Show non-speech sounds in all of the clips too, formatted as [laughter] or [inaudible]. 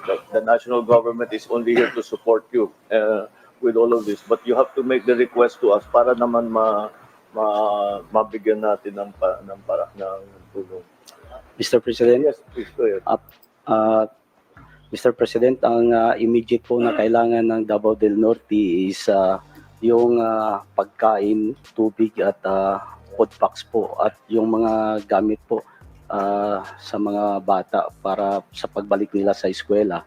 the, the national government is only here to support you uh, with all of this. But you have to make the request to us para naman ma, ma mabigyan natin ng pa, ng para ng tulong. Mr. President, Yes, please go ahead. uh, Mr. President, ang uh, immediate po na kailangan ng Davao del Norte is uh, yung uh, pagkain, tubig at uh, food packs po at yung mga gamit po uh, sa mga bata para sa pagbalik nila sa eskwela.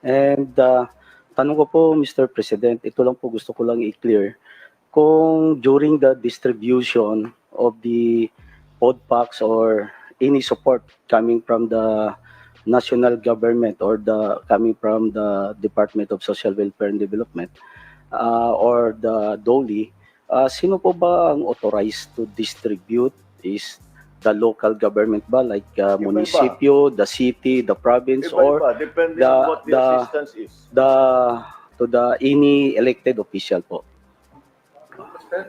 And uh, tanong ko po, Mr. President, ito lang po gusto ko lang i-clear. Kung during the distribution of the food packs or any support coming from the national government or the coming from the Department of Social Welfare and Development uh, or the DOLI, uh, sino po ba ang authorized to distribute? Is the local government ba like uh, Iba-iba. municipio, the city, the province, or Iba-iba, depending the- on what the, the- assistance is. the to the any elected official po?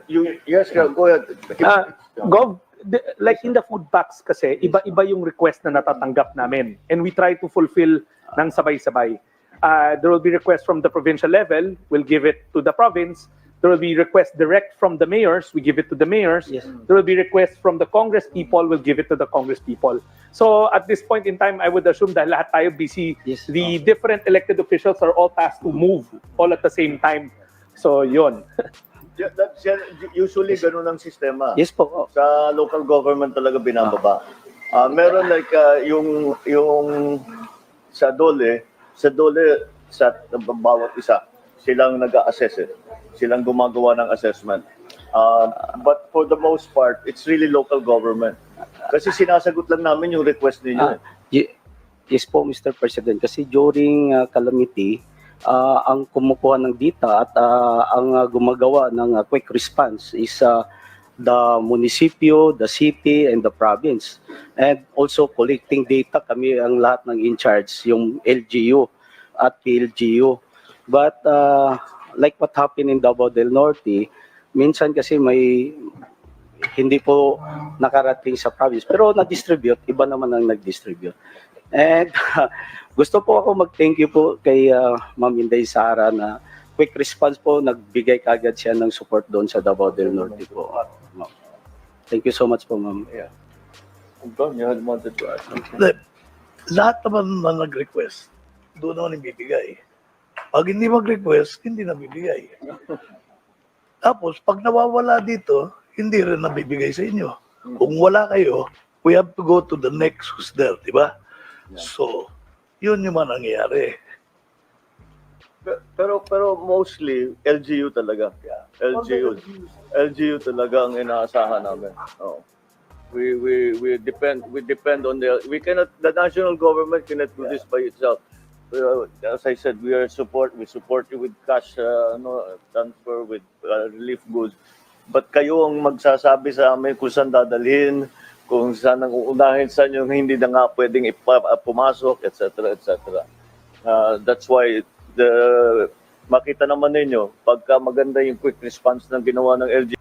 You, yes, go ahead. Ah, Gov, the- like in the food packs kasi, iba-iba yung request na natatanggap namin. And we try to fulfill ng sabay-sabay. Uh, there will be requests from the provincial level, we'll give it to the province. There will be requests direct from the mayors, we give it to the mayors. Yes. There will be requests from the Congress people, we'll give it to the Congress people. So at this point in time, I would assume dahil lahat tayo busy, Yes. the different elected officials are all tasked to move all at the same time. So yun. [laughs] Yeah, that's, usually ganun ang sistema. Yes po. sa local government talaga binababa. Ah, meron like ah, yung yung sa dole, sa dole sa bawat isa, silang nag-assess eh. Silang gumagawa ng assessment. Ah, but for the most part, it's really local government. Kasi sinasagot lang namin yung request ninyo. Ye- Yes po, Mr. President. Kasi during uh, calamity, uh, ang kumukuha ng data at uh, ang uh, gumagawa ng uh, quick response is uh, the municipio, the city, and the province. And also collecting data, kami ang lahat ng in charge, yung LGU at PLGU. But uh, like what happened in Davao del Norte, minsan kasi may hindi po nakarating sa province. Pero na-distribute, iba naman ang nag-distribute. And [laughs] gusto po ako mag-thank you po kay uh, Ma'am Inday Sara na quick response po, nagbigay kagad siya ng support doon sa Davao del Norte po. Ma'am. Thank you so much po, Ma'am. Don, you had wanted to ask. Lahat naman na nag-request, doon naman ibibigay. Pag hindi mag-request, hindi nabibigay. Tapos, pag nawawala dito, hindi rin nabibigay sa inyo. Kung wala kayo, we have to go to the next who's there, di ba? So, yun yung man nangyayari. Pe- Pero pero mostly LGU talaga. LGU. LGU talaga ang inaasahan namin. Oo. We we we depend we depend on the we cannot the national government cannot do this by itself. Uh, as I said, we are support we support you with cash uh, ano, transfer with uh, relief goods. But kayo ang magsasabi sa amin kung saan dadalhin, kung saan ang uunahin sa yung hindi na nga pwedeng pumasok, etc. etc. Uh, that's why the makita naman ninyo pagka maganda yung quick response ng ginawa ng LG